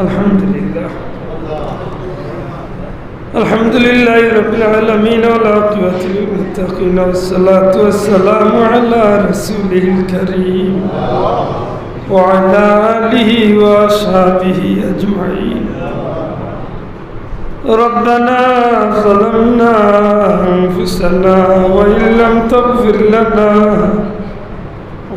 الحمد لله الحمد لله رب العالمين والعاقبة للمتقين والصلاة والسلام على رسوله الكريم وعلى آله وأصحابه أجمعين. ربنا ظلمنا أنفسنا وإن لم تغفر لنا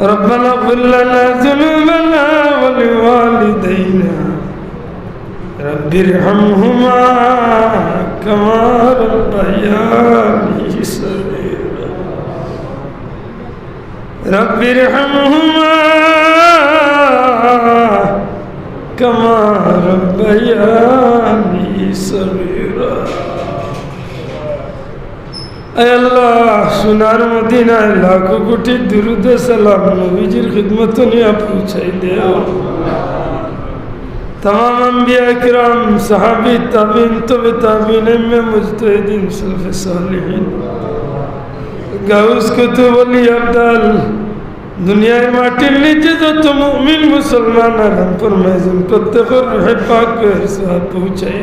ربنا اغفر لنا ذنوبنا ولوالدينا. رب ارحمهما كما ربياني صغيرا. رب ارحمهما كما ربياني صغيرا. আল্লাহ সোনার মদিনায় লাখো কোটি দুরুদ সালাম নবীজির খিদমত নিয়ে পৌঁছাই দেও तमाम अम्बिया किराम सहाबी ताबीन तब ताबीन में मुजतहिदीन सल्फ सालिहीन গাউস কুতুব আলী আবদাল দুনিয়ার মাটির নিচে যত মুমিন মুসলমান আরাম ফরমাইছেন প্রত্যেকের রুহে পাক সব পৌঁছাই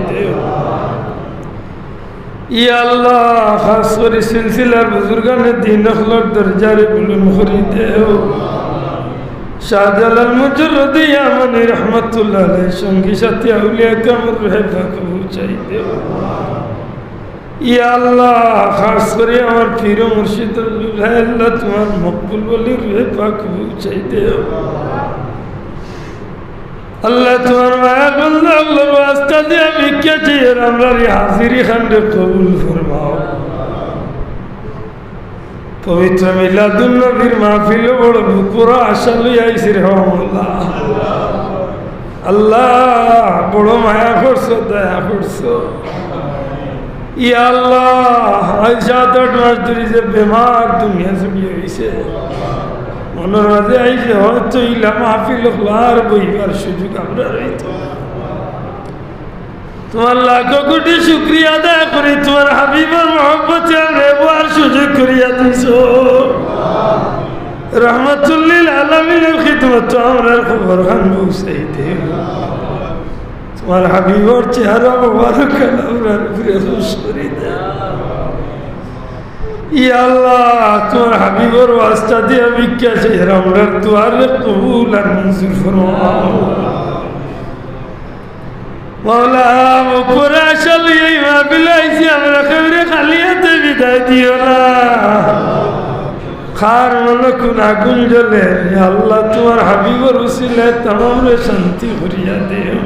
শাহজালাল মুজরদি ইয়া আল্লাহ খাস করে আমার পীর মুর্শিদ তোমার মকবুল বলি রহে পাক আল্লাহ তোমার মায়া চেয়ে আমরা হাজিরি খান্ডে কবুল ফরমাও। পবিত্র মিলাদুল নবীর মাহফিল বড় বুকুরা আশা লই রে আল্লাহ আল্লাহ, বড় মায়া করছ, দয়া করছ। ইয়া আল্লাহ যে দুনিয়া মাঝে আইসে ইলা মাহফিল আর বইবার সুযোগ আমরা রইতো। তোমার লাখো কোটি শুক্রিয়া আদায় করি, তোমার হাবিবার মহব্বতে রেবার সুযোগ করিয়া দিছ। রহমতুল্লিল আলমিনের খিদমত আমরা খবর খান বসে দেব তোমার হাবিবর চেহারা মোবারক আমরা খুশ করি আল্লাহ, তোমার হাবিবর ওয়াস্তা দিয়ে চেহারা আমরা দুয়ারে কবুল আর মঞ্জুর ফরমাও। মৌলা উপরে আসলে এই মাহফিল আইসি আমরা কেবরে খালি হাতে বিদায় দিও না। খার মনে কোন আগুন জ্বলে আল্লাহ, তোমার হাবিবর উসিলে তামরে শান্তি করিয়া দিও।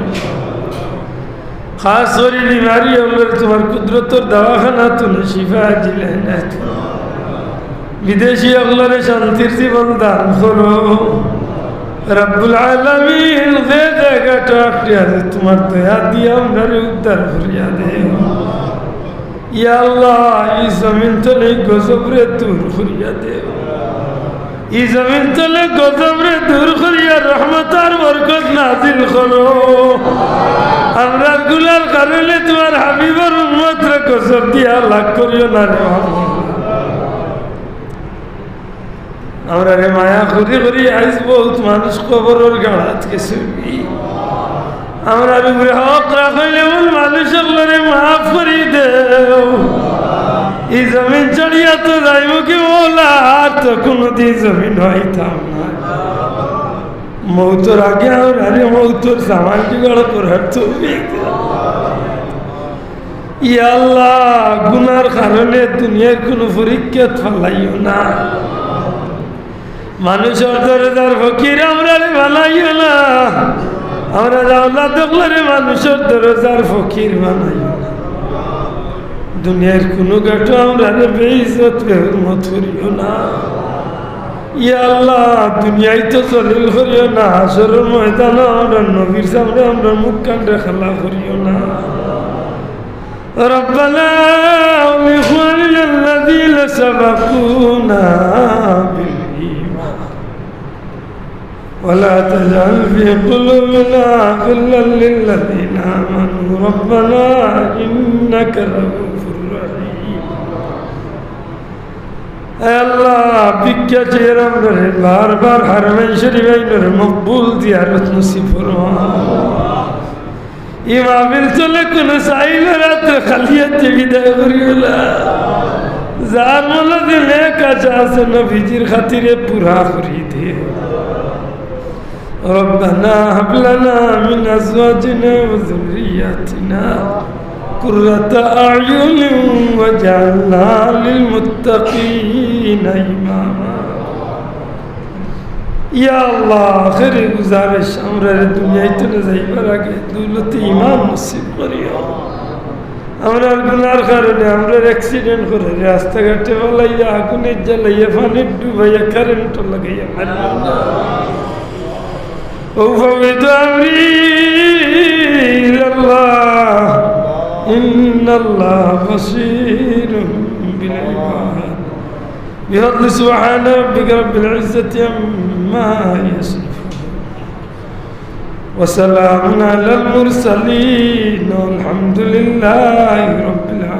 খাস করে বিমারি হলে তোমার কুদরতর দাওয়াখানা তুমি শিফা দিলে না। বিদেশি অগলরে শান্তির জীবন দান করো। রব্বুল আলমিন যে জায়গাটা আটকে তোমার দয়া দিয়ে আমরা উদ্ধার করিয়া দে ইয়া আল্লাহ, এই জমিন তলে গজবরে দূর করিয়া দে এই জমিন তলে গজবরে দূর করিয়া রহমতার বরকত নাজিল করো। আমরা গুলার কারণে তোমার হাবিবর উন্মত গজব দিয়া লাভ করিও না রে আমরা রে মায়া করি করি আইস বহুত মানুষ কবরের গাড়াত গেছে আমরা উপরে হক রাখাইলে বল মানুষ রে মাফ করি দেও। এই জমিন চড়িয়া তো যাইব কি বলা তো কোনোদিন জমিন হইতাম না। মৌতর আগে আমরা আরে মৌতর সামান জোগাড় করার তো ইয়াল্লাহ গুনার কারণে দুনিয়ার কোনো পরীক্ষা ফালাইও না। মানুষের দরজার ফকির আমরা রে বানাইও না আমরা আল্লাহ দেখলে রে মানুষের দরজার ফকির বানাইও না দুনিয়ার কোনো গাটো আমরা রে বেইজত বেহরমত করিও না ইয়া আল্লাহ দুনিয়ায় তো জলিল করিও না আসরের ময়দান আমরা নবীর সামনে আমরা মুখ কান্ডে খেলা করিও না ربنا وإخواننا الذين سبقونا بالإيمان ولا تجعل في قلوبنا غلا للذين آمنوا ربنا إنك رؤوف رحيم আল্লাহ ভিক্ষা চেয়ে আমরা বারবার হারমাই শরীফাইনের মকবুল জিয়ারত নসিব ফরমা ইমামের চলে কোনো চাইল রাত্রে খালিয়াতে বিদায় করিওলা যার মনে দিলে কাছে আছে নবীজির খাতিরে পুরা করি দে ربنا هب لنا من ازواجنا وذرياتنا قرة أعين وجعلنا للمتقين إماما يا الله آخر গুজারিশ আমরা দুনিয়ায় চলে যাইবার আগে দৌলতে ইমান নসিব করিও আমরা গুনার কারণে আমরা অ্যাক্সিডেন্ট করে রাস্তাঘাটে বলাইয়া আগুনে জ্বালাইয়া পানি ডুবাইয়া কারেন্ট লাগাইয়া মারিও না وفوض أمري إلى الله إن الله بصير بالعباد بفضل سبحان ربك رب العزة عما يصفون وسلام على المرسلين والحمد لله رب العالمين.